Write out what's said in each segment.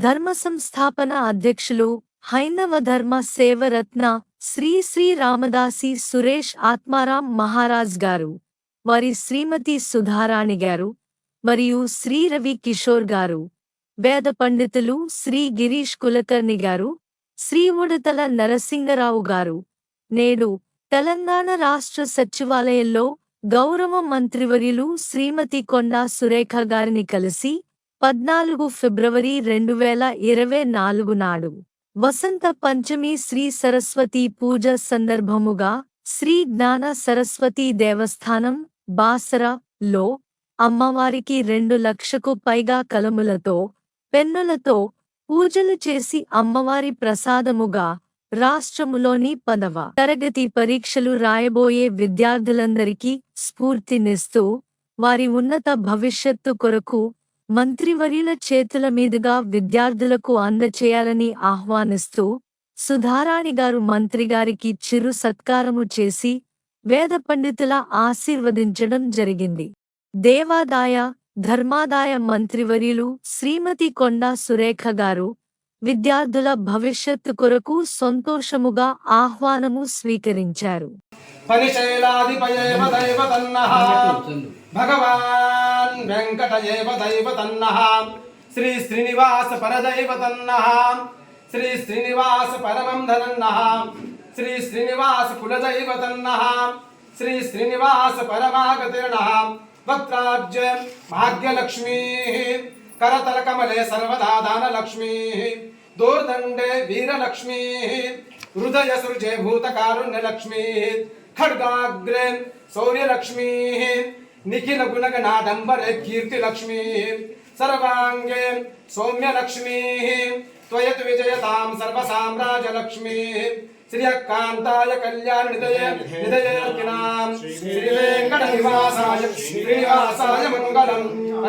ధర్మ సంస్థాపన అధ్యక్షులు హైందవ ధర్మ సేవరత్న శ్రీ శ్రీ రామదాసి సురేష్ ఆత్మారాం మహారాజ్ గారు వారి శ్రీమతి సుధారాణి గారు మరియు శ్రీ రవి కిషోర్ గారు వేద పండితులు శ్రీ గిరీష్ కులకర్ణి గారు శ్రీ ఉడతల నరసింగరావు గారు. నేడు తెలంగాణ రాష్ట్ర సచివాలయంలో గౌరవ మంత్రివర్యులు శ్రీమతి కొండా సురేఖ గారిని కలిసి పద్నాలుగు ఫిబ్రవరి రెండు వేల ఇరవై నాలుగు నాడు వసంత పంచమి శ్రీ సరస్వతి పూజ సందర్భముగా శ్రీ జ్ఞాన సరస్వతి దేవస్థానం బాసర లో అమ్మవారికి రెండు లక్షకు పైగా కలములతో పెన్నులతో పూజలు చేసి అమ్మవారి ప్రసాదముగా రాష్ట్రములోని పదవ తరగతి పరీక్షలు రాయబోయే విద్యార్థులందరికీ స్ఫూర్తినిస్తూ వారి ఉన్నత భవిష్యత్తు కొరకు మంత్రివర్యుల చేతుల మీదుగా విద్యార్థులకు అందచేయాలని ఆహ్వానిస్తూ సుధారాణి గారు మంత్రిగారికి చిరు సత్కారము చేసి వేద పండితుల ఆశీర్వదించడం జరిగింది. దేవాదాయ ధర్మాదాయ మంత్రివర్యులు శ్రీమతి కొండా సురేఖ గారు విద్యార్థుల భవిష్యత్తు కొరకు సంతోషముగా ఆహ్వానము స్వీకరించారు. భగవాన్ వెంకట దైవ తన్నః శ్రీ శ్రీనివాస పరదైవ తన్నః శ్రీ శ్రీనివాస పరమం ధనన్నః శ్రీ శ్రీనివాస కులదైవ తన్నః శ్రీ శ్రీనివాస పరమాగతిర్ణః వక్త్రాబ్జ భాగ్యలక్ష్మీ. కరతల కమలే సర్వదా దానలక్ష్మీ. దూర్దండే వీరలక్ష్మీ. హృదయ సృజే భూతకారుణ్యలక్ష్మీ. ఖడ్గాగ్రే శౌర్యలక్ష్మీ निखिल गुणग नादंबर कीर्ति लक्ष्मी सर्वांगे सौम्य लक्ष्मी त्वयत विजयताम सर्व साम्राज्य लक्ष्मी श्रियकान्ताय कल्याणनिधये निधये श्रीवेङ्कटनिवासाय श्रीनिवासाय मंगलम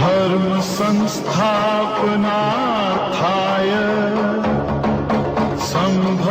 धर्म संस्थापनाथाय सम्भ